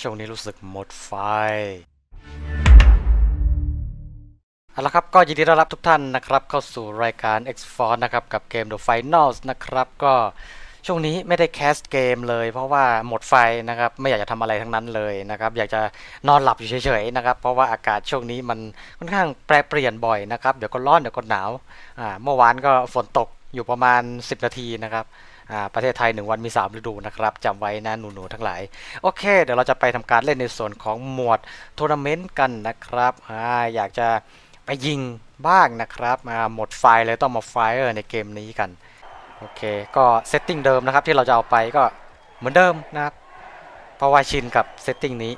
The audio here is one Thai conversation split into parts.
ช่วงนี้รู้สึกหมดไฟเอาละครับก็ยินดีต้อนรับทุกท่านนะครับ เข้าสู่รายการ X Force นะครับ กับเกม The Finals นะครับ ก็ช่วงนี้ไม่ได้แคสเกมเลย เพราะว่าหมดไฟนะครับ ไม่อยากจะทำอะไรทั้งนั้นเลยนะครับ อยากจะนอนหลับอยู่เฉยๆนะครับ เพราะว่าอากาศช่วงนี้มันค่อนข้างแปรเปลี่ยนบ่อยนะครับ เดี๋ยวก็ร้อนเดี๋ยวก็หนาวอ่าเมื่อวานก็ฝนตกอยู่ประมาณ 10 นาทีนะครับ ประเทศไทย 1 วันมี 3 ฤดูนะครับจำไว้นะหนูๆทั้งหลาย โอเค เดี๋ยวเราจะไปทำการเล่นในส่วนของหมวดทัวร์นาเมนต์กันนะครับอ่าอยากจะไปยิงบ้างนะครับอ่าหมดไฟเลยต้องมาไฟเออร์ในเกมนี้กัน โอเค ก็เซตติ้งเดิมนะครับที่เราจะเอาไปก็เหมือนเดิมนะครับเพราะว่าชินกับเซตติ้งนี้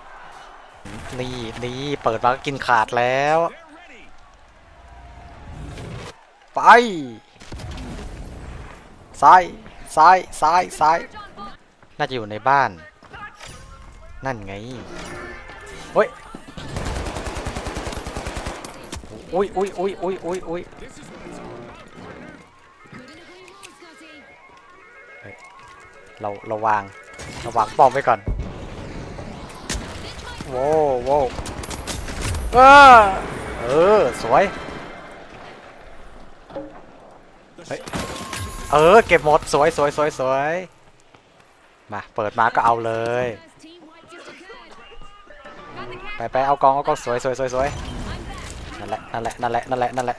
นี่นี่เปิดมาก็กินขาดแล้ว ไปซ้าย ซ้ายซ้ายซ้าย น่าจะอยู่ในบ้าน นั่นไงเฮ้ยอุ้ยอุ้ยอุ้ยอุ้ยอุ้ยอุ้ยเฮ้ยเราเราวางเราวางป้อมไว้ก่อนโว้วโว้วเออเออ สวย เฮ้ย เออ เก็บหมด สวยสวยสวยสวยมาเปิดมาก็เอาเลย ไปไปเอากองเอากองสวยสวยสวยสวยนั่นแหละนั่นแหละนั่นแหละนั่นแหละนั่นแหละ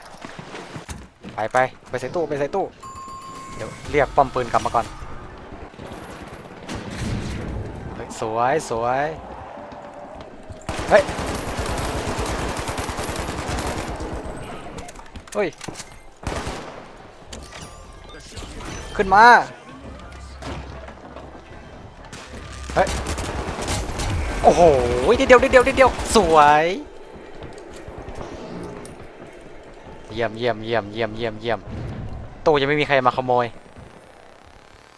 ไปไปไปใส่ตู้ไปใส่ตู้เดี๋ยวเรียกป้อมปืนกลับมาก่อนเฮ้ยสวยสวยเฮ้ยเฮ้ย ขึ้นมา เฮ้ย โอ้โหนิดเดียวเดียวเดียวสวย เยี่ยมเยี่ยมเยี่ยมเยี่ยมเยี่ยมเยี่ยมตู้ยังไม่มีใครมาขโมย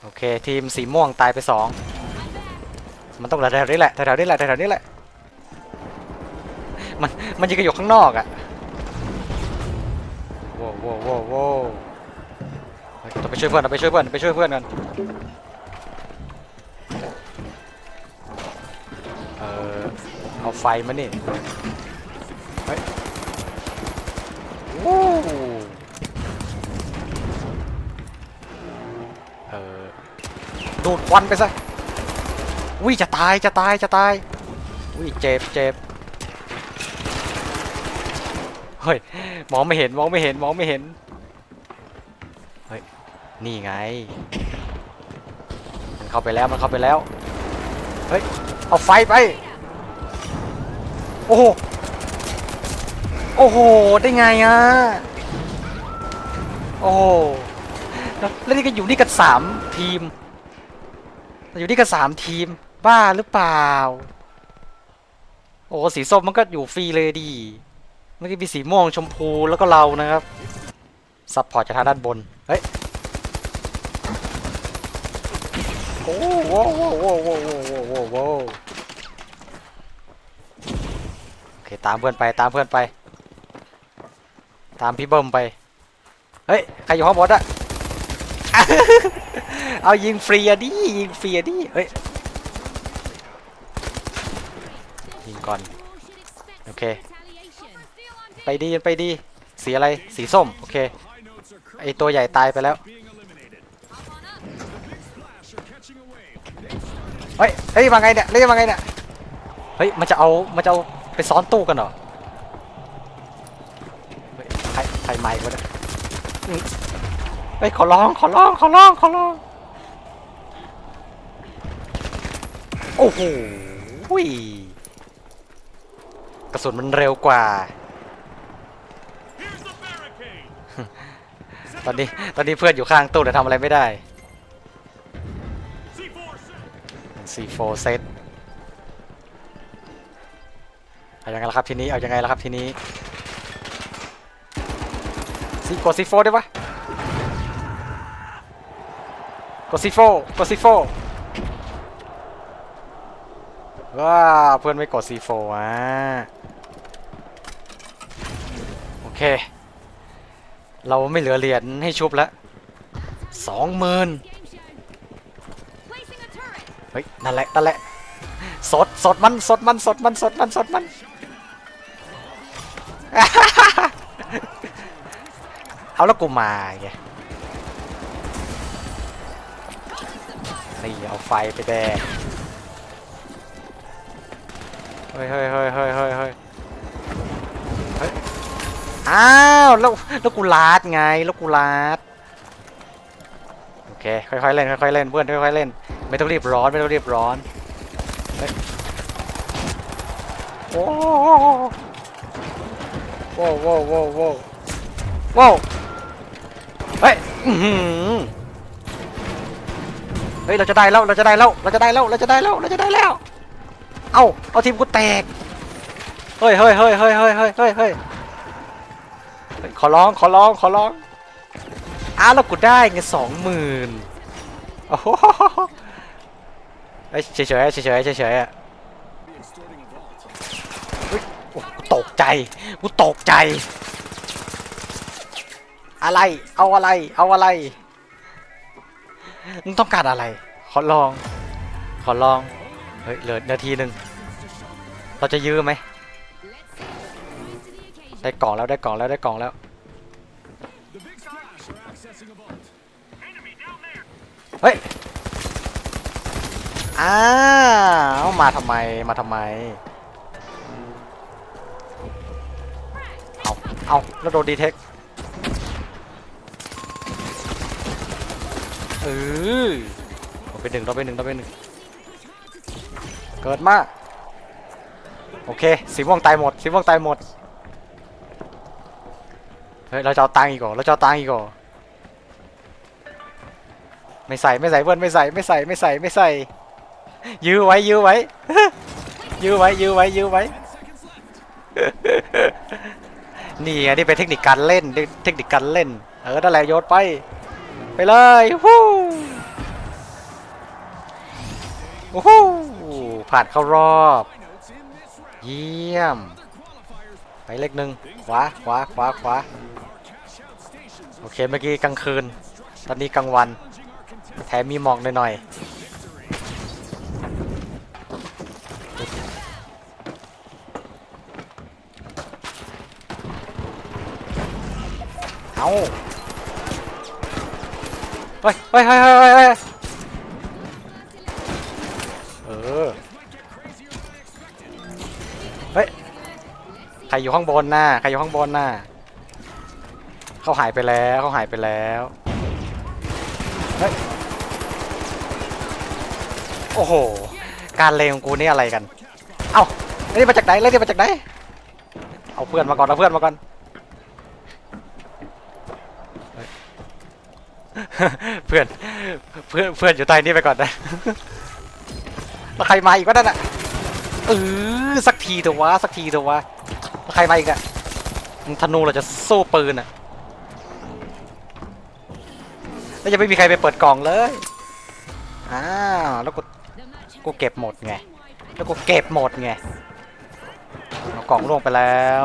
โอเค ทีมสีม่วงตายไปสองมันต้องแถวๆนี้แหละแถวๆนี้แหละแถวๆนี้แหละ มันมันยิงกันอยู่ข้างนอกอะโว้วโว้วโว้โว้ ไปช่วยเพื่อนต้องไปช่วยเพื่อนไปช่วยเพื่อนกันเออเอาไฟมานี่เฮ้ยวู้เออดูดควันไปซะอุ้ยจะตายจะตายจะตายอุ้ยเจ็บเจ็บเฮ้ยมองไม่เห็นมองไม่เห็นมองไม่เห็น นี่ไง มันเข้าไปแล้วมันเข้าไปแล้ว เฮ้ย เอาไฟไป โอ้โห โอ้โห ได้ไงอะ โอ้โหแล้วแล้วนี่ก็อยู่นี่กันสามทีม อยู่นี่กันสามทีม บ้าหรือเปล่า โอ้สีส้มมันก็อยู่ฟรีเลยดีเมื่อกี้มีสีม่วงชมพูแล้วก็เรานะครับ ซัพพอร์ตจากทางด้านบน เฮ้ย โอ้โหโว้โหโว้โหโว้โหโว้โหโอเคตามเพื่อนไปตามเพื่อนไป ตามพี่เบิ้มไป เฮ้ย ใครอยู่ข้างบนอะเอายิงฟรีอะดิยิงฟรีอะดิเฮ้ยยิงก่อน โอเค ไปดีไปดี สีอะไร สีส้ม โอเค ไอตัวใหญ่ตายไปแล้ว เฮ้ยเฮ้ยมาไงเนี่ยเล่นมาไงเนี่ยเฮ้ยมันจะเอามันจะเอาไปซ้อนตู้กันเหรอเฮ้ยใครใครไมค์วะเนี่ยอืมเฮ้ยขอร้องขอร้องขอร้องขอร้องโอ้โหหุยกระสุนมันเร็วกว่าตอนนี้ตอนนี้เพื่อนอยู่ข้างตู้แต่ทำอะไรไม่ได้ C4 เซตเอายังไงล่ะครับทีนี้ เอายังไงล่ะครับทีนี้ซีกด C4 ได้ปะกด C4 กด C4 ว้าเพื่อนไม่กด C4 อะโอเค เราไม่เหลือเหรียญให้ชุบแล้วสองหมื่น เฮ้ยนั่นแหละนั่นแหละสดสดมันสดมันสดมันสดมันสดมันเอาแล้วกูมาไงนี่เอาไฟไปแดงเฮ้ยเฮ้ยเฮ้ยเฮ้ยเฮ้ยเฮ้ยเฮ้ยอ้าวแล้วแล้วกูลาดไงแล้วกูลาดโอเคค่อยๆเล่นค่อยๆเล่นเพื่อนค่อยๆเล่น ไม่ต้องรีบร้อนไม่ต้องรีบร้อนเฮ้ยโอ้โหโว้วโว้วโว้วโว้วโว้วเฮ้ยอื้อหือเฮ้ยเราจะได้แล้วเราจะได้แล้วเราจะได้แล้วเราจะได้แล้วเราจะได้แล้ว เอ้าเอาทีมกูแตกเฮ้ยเฮ้ยเฮ้ยเฮ้ยเฮ้ยเฮ้ยเฮ้ยเฮ้ยเฮ้ยขอร้องขอร้องขอร้องอ้าวแล้วกูได้ไงสองหมื่นโอ้โห เฮ้ยเฉยเฉยเฉยเฉยเฉยเฉยๆอะเฮ้ยโอ้กูตกใจกูตกใจ อะไร เอาอะไร เอาอะไรมึงต้องการอะไร ขอลอง ขอลอง เฮ้ยเหลือนาทีหนึ่งเราจะยื้อไหม ได้กล่องแล้วได้กล่องแล้วได้กล่องแล้ว เฮ้ย อ้าวมาทำไมมาทำไม เอาเอาแล้วโดนดีเทคเออเราไปหนึ่งเราไปหนึ่งเราไปหนึ่งเกิดมาโอเคสีม่วงตายหมดสีม่วงตายหมดเฮ้ยเราจะเอาตังค์อีกเหรอเราจะเอาตังค์อีกเหรอไม่ใส่ไม่ใส่เพื่อนไม่ใส่ไม่ใส่ไม่ใส่ไม่ใส่ ยื้อไว้ยื้อไว้ ยื้อไว้ยื้อไว้ยื้อไว้ นี่ไงนี่เป็นเทคนิคการเล่นเทคนิคการเล่น เออนั่นแหละโยนไป ไปเลยฮู้โอ้โหผ่านเข้ารอบ เยี่ยม ไปเลขหนึ่งขวาขวาขวาขวาโอเคเมื่อกี้กลางคืน ตอนนี้กลางวัน แถมมีหมอกหน่อยๆ เอาเฮ้ยเฮ้ยเฮ้ยเฮ้ยเฮ้ยเออ เฮ้ย ใครอยู่ข้างบนน่ะใครอยู่ข้างบนน่ะเขาหายไปแล้วเขาหายไปแล้ว เฮ้ย โอ้โห การเลงกูนี่อะไรกัน เอ้าเล่นมาจากไหนเล่นมาจากไหน เอาเพื่อนมาก่อน เอาเพื่อนมาก่อน เฮ้ย เพื่อนเพื่อนเพื่อนอยู่ใต้นี้ไปก่อนนะแล้วใครมาอีกวะนั่นน่ะเออสักทีเถอะวะสักทีเถอะวะแล้วใครมาอีกอะธนูเราจะสู้ปืนอะแล้วจะไม่มีใครไปเปิดกล่องเลยอ้าวแล้วกูกูเก็บหมดไงแล้วกูเก็บหมดไงเอากล่องล่วงไปแล้ว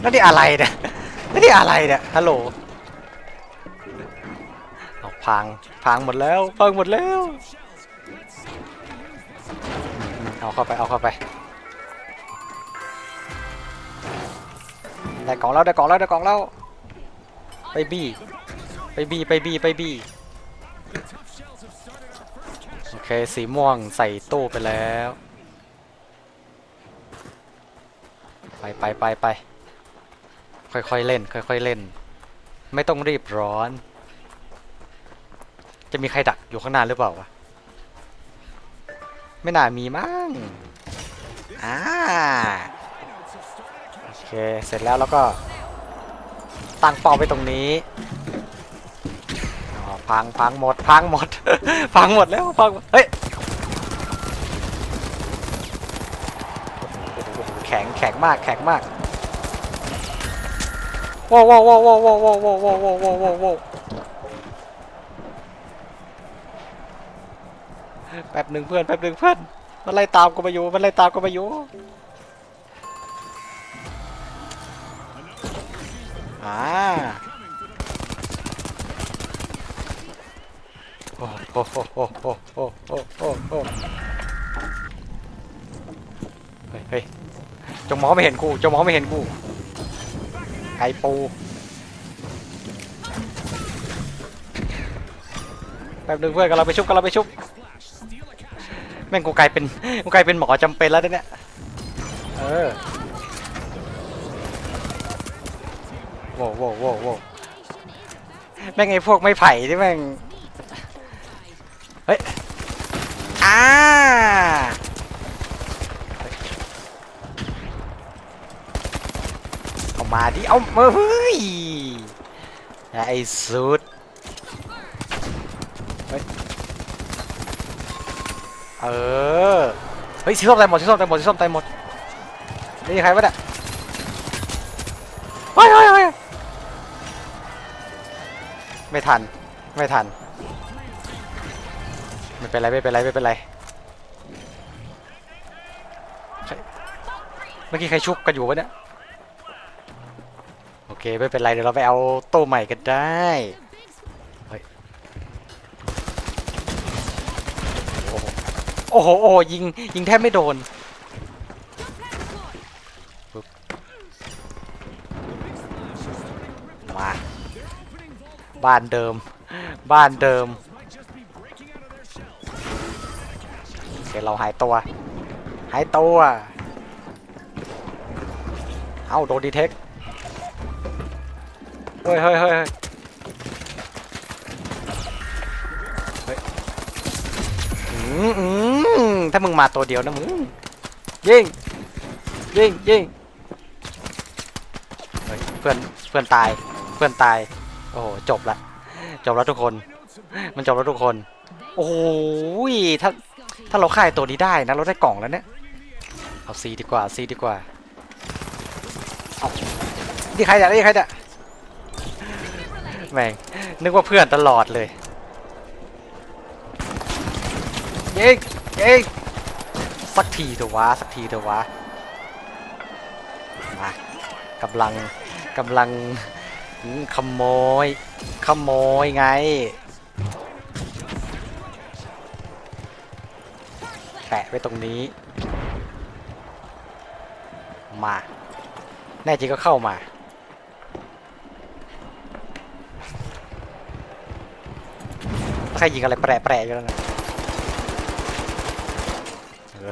แล้วนี่อะไรเนี่ยแล้วนี่อะไรเนี่ยฮัลโหล พังพังหมดแล้วพังหมดแล้วเอาเข้าไปเอาเข้าไปได้กล่องแล้วได้กล่องแล้วได้กล่องแล้วไปบี้ไปบี้ไปบี้ไปบี้โอเคสีม่วงใส่ตู้ไปแล้ว ไปไปไปไปค่อยๆเล่น ค่อยๆเล่น ไม่ต้องรีบร้อน จะมีใครดักอยู่ข้างหน้าหรือเปล่าวะ ไม่น่ามีมั้ง อ่า โอเค เสร็จแล้วแล้วก็ตั้งเป้าไปตรงนี้พังพังหมด พังหมด พังหมดแล้ว พัง เฮ้ย แข็งแข็งมาก แข็งมากว้าวว้าวว้าวว้าวว้าวว้าวว้าวว้าวว้าวว้าวว้าว แป๊บหนึ่งเพื่อนแป๊บหนึ่งเพื่อนมันไล่ตามกูมาอยู่มันไล่ตามกูมาอยู่อ่าโอ้โหโอ้โหโอ้โหโอ้โหเฮ้ยเฮ้ยจงมองไม่เห็นกูจงมองไม่เห็นกูไก่ปูแป๊บนึงเพื่อนกำลังไปชุบกำลังไปชุบ แม่งกูกลายเป็นกูกลายเป็นหมอจำเป็นแล้วเนี่ยเออโว้วโว้วโว้วโว้วแม่งไอ้พวกไม่ไผ่ที่แม่งเฮ้ยอ่าเอามาดิเอามาเฮ้ยไอ้สุด เฮ้ย เออ เฮ้ยสีส้มตายหมดสีส้มตายหมดสีส้มตายหมด นี่ใครวะเนี่ยเฮ้ยเฮ้ยเฮ้ยไม่ทัน ไม่ทัน ไม่เป็นไร ไม่เป็นไร ไม่เป็นไรใครเมื่อกี้ใครชุบกันอยู่วะเนี่ย โอเค ไม่เป็นไร เดี๋ยวเราไปเอาโต้ใหม่กันได้เฮ้ย โอ้โหโอ้โหโอ้โหยิงยิงแทบไม่โดนปึ๊บมาบ้านเดิม บ้านเดิมโอเคเราหายตัว หายตัว เอ้าโดนดีเทค เฮ้ยเฮ้ยเฮ้ยเฮ้ยเฮ้ยอืมอืม ถ้ามึงมาตัวเดียวนะมึงยิงยิงยิงเฮ้ยเพื่อนเพื่อนตายเพื่อนตายโอ้โหจบละจบแล้วทุกคน มันจบแล้วทุกคน โอ้โหถ้าถ้าเราฆ่าไอ้ตัวนี้ได้นะเราได้กล่องแล้วเนี่ยเอาซีดีกว่าซีดีกว่าเอานี่ใครเนี่ยนี่ใครเนี่ยแม่งนึกว่าเพื่อนตลอดเลยยิง ยิงสักทีเถอะวะสักทีเถอะวะมากำลังกำลังขโมยขโมยไงแปะไว้ตรงนี้ มา แน่จริงก็เข้ามา ใครยิงอะไรแปะๆอยู่แล้วนะ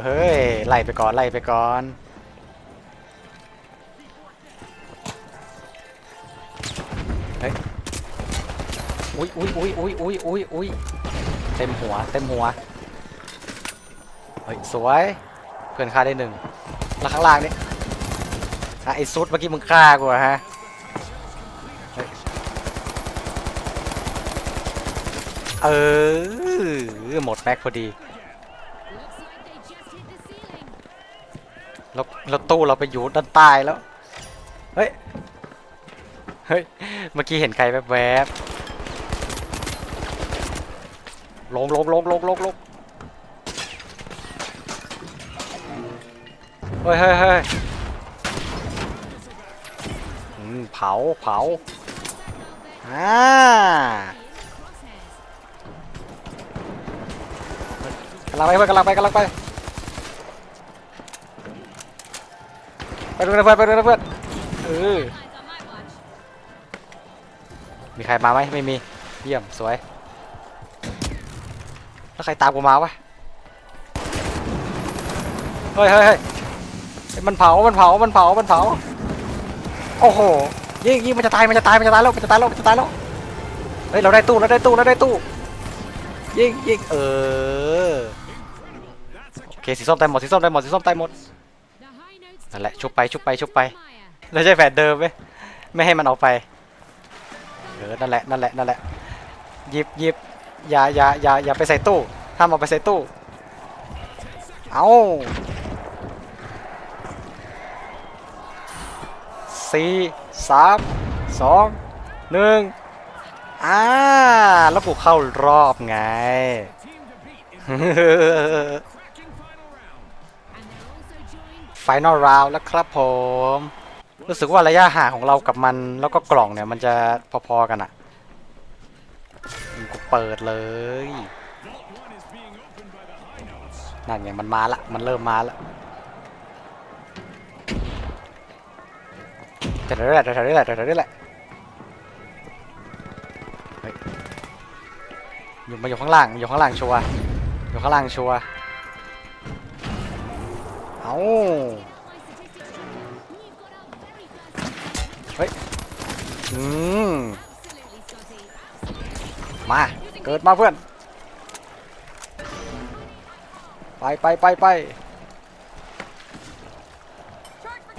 เฮ้ย ไล่ไปก่อน ไล่ไปก่อน เฮ้ย อุ้ยอุ้ยอุ้ยอุ้ยอุ้ยอุ้ยอุ้ยเต็มหัว เต็มหัว เฮ้ย สวย เพื่อนฆ่าได้หนึ่งแล้วข้างล่างนี่อะไอ้ซุดเมื่อกี้มึงฆ่ากูฮะเฮ้ยเออ หมดแม็กพอดี แล้วตู้เราไปอยู่ด้านใต้แล้ว เฮ้ย เฮ้ย เมื่อกี้เห็นใครแวบๆลงลงลงลงลงลงเฮ้ยเฮ้ยเฮ้ยอืมเผาเผาอ่ากำลังไปกำลังไปกำลังไป ไปดูนะเพื่อนไปดูนะเพื่อนเออมีใครมาไหมไม่มีเยี่ยมสวยแล้วใครตามกูมาวะเฮ้ยเฮ้ยเฮ้ยมันเผามันเผามันเผามันเผาโอ้โหยิงยิงมันจะตายมันจะตายมันจะตายแล้วมันจะตายแล้วมันจะตายแล้วเฮ้ยเราได้ตู้เราได้ตู้เราได้ตู้ยิงยิงเออโอเคสีส้มตายหมดสีส้มตายหมดสีส้มตายหมด นั่นแหละชุบไปชุบไปชุบไปเราใช้แผนเดิมไหมไม่ให้มันเอาไปเออนั่นแหละนั่นแหละนั่นแหละหยิบหยิบอย่าอย่าอย่าอย่าไปใส่ตู้ห้ามเอาไปใส่ตู้เอาสี่สามสองหนึ่งอ่าแล้วกูเข้ารอบไง ไฟนอลราวแล้วครับผม รู้สึกว่าระยะห่างของเรากับมันแล้วก็กล่องเนี่ยมันจะพอๆกันอะกูเปิดเลยนั่นไงมันมาละ มันเริ่มมาละแต่เดี๋ยวแหละเดี๋ยวแหละเดี๋ยวแหละอยู่มาอยู่ข้างล่างอยู่ข้างล่างชัวร์อยู่ข้างล่างชัวร์ เอาเฮ้ย อืม มา เกิดมาเพื่อน ไปไปไปไป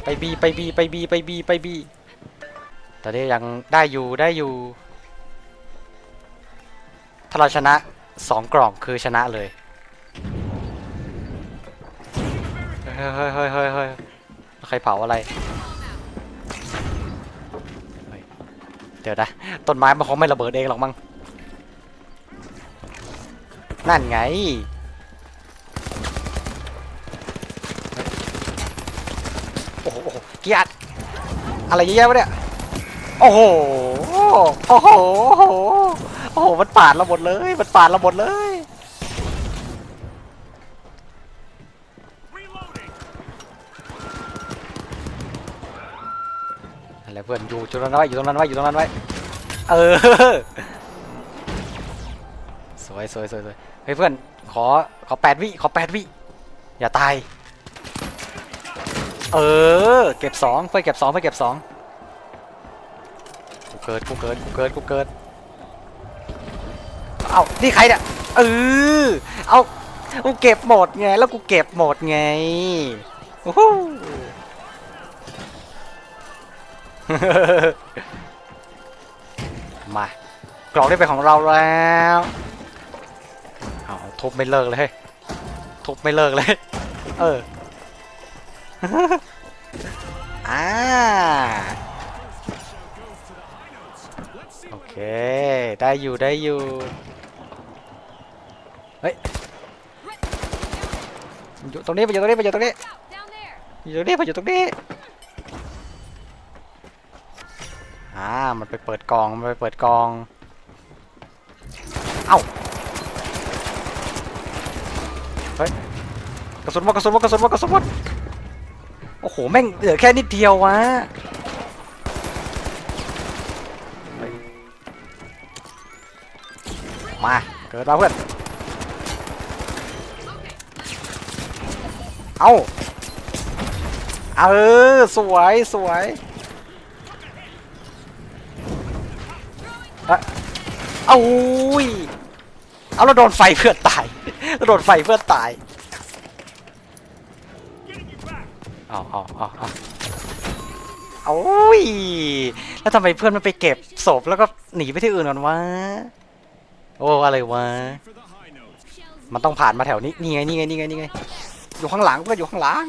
ไปบีไปบีไปบีไปบีไปบีตอนนี้ยังได้อยู่ได้อยู่ ถ้าเราชนะสองกล่องคือชนะเลย เฮ้ยเฮ้ยเฮ้ยเฮ้ยเฮ้ยใครเผาอะไรเดี๋ยวนะต้นไม้มันคงไม่ระเบิดเองหรอกมั้งนั่นไงโอ้โหเกียร์อะไรเยอะแยะวะเนี่ยโอ้โหโอ้โหโอ้โหโอ้โหมันปาดเราหมดเลย มันปาดเราหมดเลย อะไรเพื่อนอยู่จุดนั้นไว้อยู่ตรงนั้นไว้อยู่ตรงนั้นไว้เออสวยสวยสวยสวยเฮ้ยเพื่อนขอขอแปดวิขอแปดวิอย่าตาย เออเก็บสองเพื่อเก็บสองเพื่อเก็บสองกูเกิดกูเกิดกูเกิดกูเกิดเอานี่ใครเนี่ยเออเอากูเก็บหมดไงแล้วกูเก็บหมดไงโอ้โห มากล่องได้เป็นของเราแล้วเอาทุบไม่เลิกเลย ทุบไม่เลิกเลย เอออ่าโอเค ได้อยู่ได้อยู่เฮ้ยอยู่ตรงนี้มันอยู่ตรงนี้มันอยู่ตรงนี้อยู่ตรงนี้มันอยู่ตรงนี้ มันไปเปิดกองมันไปเปิดกอง เอ้า เฮ้ย กระสุนหมดกระสุนหมดกระสุนหมดกระสุนหมดโอ้โห แม่งเหลือแค่นิดเดียววะมา เกิดมาเพื่อน เอ้าเออ สวย สวย อ้ยเอาอุ้ยเอาเราโดนไฟเพื่อนตายเราโดนไฟเพื่อนตายเอาเอาเอาเอาเอาอุ้ยแล้วทำไมเพื่อนมันไปเก็บศพแล้วก็หนีไปที่อื่นก่อนวะโอ้อะไรวะมันต้องผ่านมาแถวนี้นี่ไงนี่ไงนี่ไงนี่ไงอยู่ข้างหลังก็อยู่ข้างหลัง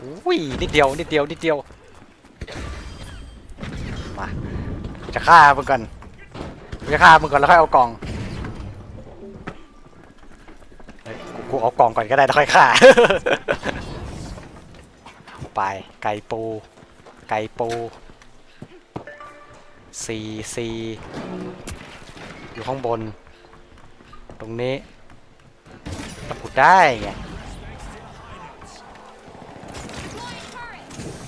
อุ้ยนิดเดียวนิดเดียวนิดเดียว จะฆ่ามึงก่อนกูจะฆ่ามึงก่อนแล้วค่อยเอากล่องเฮ้ยกูกูเอากล่องก่อนก็ได้แล้วค่อยฆ่า ไปไก่ปู ไก่ปูซีซีอยู่ข้างบน ตรงนี้ตะปุดได้ไง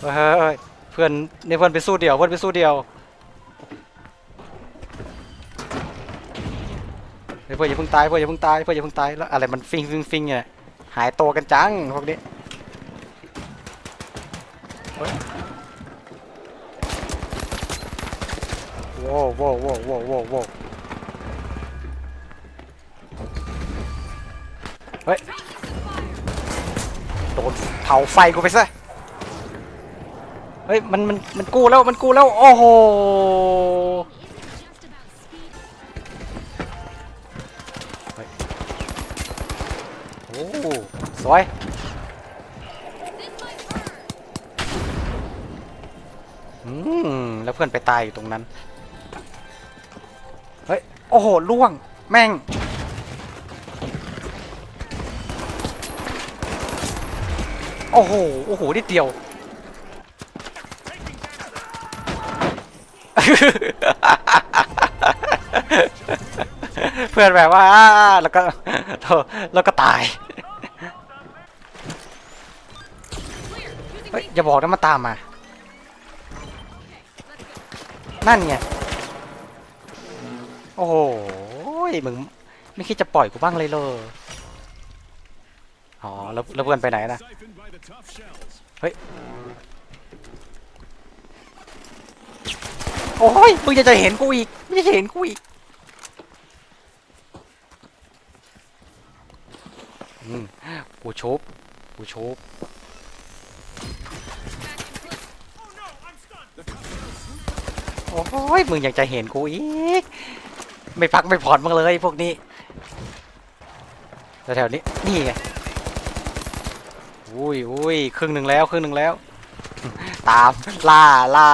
เฮ้ยเฮ้ยเฮ้ยเพื่อนนี่เพื่อนไปสู้เดียว เพื่อนไปสู้เดียว เฮ้ยเพื่อนอย่าเพิ่งตายเพื่อนอย่าเพิ่งตายเพื่อนอย่าเพิ่งตายแล้วอะไรมันฟิงฟิงฟิงเนี่ยหายตัวกันจังพวกนี้โว้โว้โว้โว้โว้โว้เฮ้ยโดนเผาไฟกูไปซะเฮ้ยมันมันมันกู้แล้วมันกู้แล้วโอ้โห สวยอืมแล้วเพื่อนไปตายอยู่ตรงนั้น เฮ้ย โอ้โหล่วง แม่ง โอ้โห โอ้โห นิดเดียว เพื่อนแบบว่าอ้าแล้วก็แล้วก็ตาย เฮ้ยอย่าบอกนะมันตามมา นั่นไง โอ้โหมึงไม่คิดจะปล่อยกูบ้างเลยเลยอ๋อ แล้วแล้วเพื่อนไปไหนนะ Siphoned by the tough shells. โอ้ย มึงจะจะเห็นกูอีก ไมึงจะเห็นกูอีก อืม กูชุบ กูชุบ อ้ยมึงอยังจะเห็นกูอีก ไม่พักไม่ผ่อนมึงเลยพวกนี้แถวๆนี้นี่ไงอุ้ยอุ้ยครึ่งหนึ่งแล้วครึ่งหนึ่งแล้ว ตามล่าล่า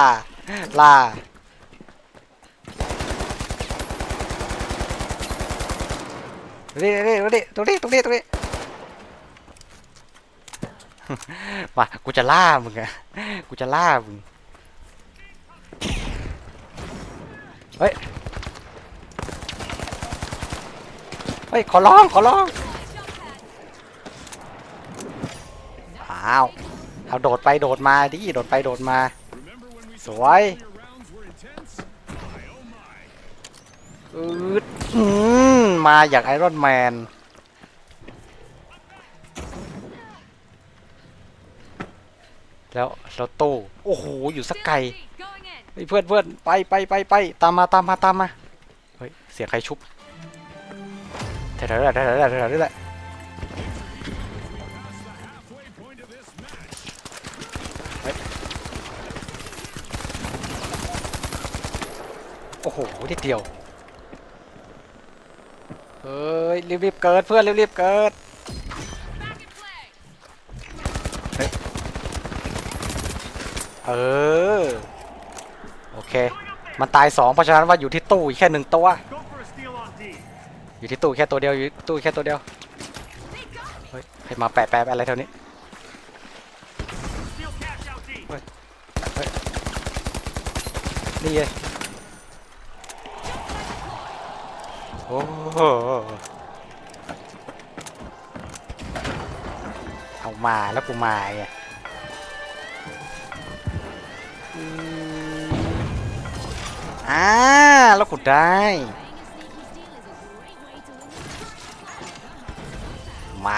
ล่าดูดิดูดิดูดิตรงนี้ตรงนี้มากูจะล่ามึงอะกูจะล่ามึง ฮ้ย เฮ้ย ขอร้อง ขอร้อง อ้าว เอาโดดไปโดดมาดิ โดดไปโดดมา สวยอืดอืมมาอย่างไอรอนแมนแล้วแล้วตู้ โอ้โห อยู่สักไกล ไปเฮ้ยเพื่อนเพื่อนไปไปไปไปตามมาตามมาตามมาเฮ้ยเสียงใครชุบแถวๆนี้แหละแถวๆนี้แหละแถวๆนี้แหละ Halfway point of this match. โอ้โหนิดเดียวเฮ้ยรีบๆเกิดเพื่อนรีบๆเกิดเออโอ เค มันตายสองเพราะฉะนั้นว่าอยู่ที่ตู้แค่หนึ่งตัว อยู่ที่ตู้แค่ตัวเดียวอยู่ตู้แค่ตัวเดียว เฮ้ยใครมาแปะแปะอะไรแถวนี้ Steal cash out D. นี่ไงโอ้โหเอามาแล้วกูมาไง อ่าแล้วกูได้ มา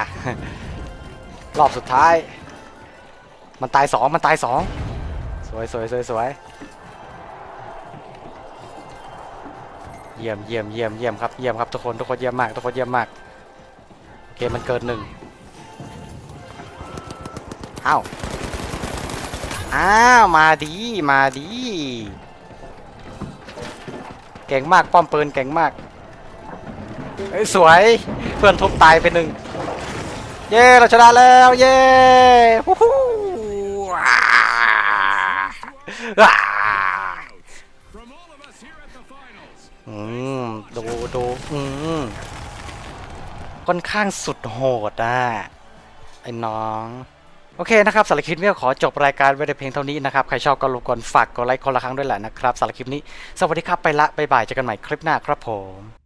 รอบสุดท้าย มันตายสองมันตายสองสวยสวยสวยสวยเยี่ยมเยี่ยมเยี่ยมเยี่ยมครับเยี่ยมครับทุกคนทุกคนเยี่ยมมากทุกคนเยี่ยมมากเกมมันเกินหนึ่งอ้าวอ้าวมาดีมาดี เก่งมากป้อมปืนเก่งมากเอ้ยสวยเพื่อนทุบตายไปหนึ่งเย้เราชนะแล้วเย้ฮู้ฮู้ว้าว้าอืมดูดูอืมค่อนข้างสุดโหดอะไอ้น้อง โอเคนะครับสารคลิปนี้ก็ขอจบรายการไว้ในเพียงเท่านี้นะครับ ใครชอบก็รบกวนฝากกดไลค์คนละครั้งด้วยแหละนะครับสารคลิปนี้ สวัสดีครับไปละบ๊ายบายเจอกันใหม่คลิปหน้าครับผม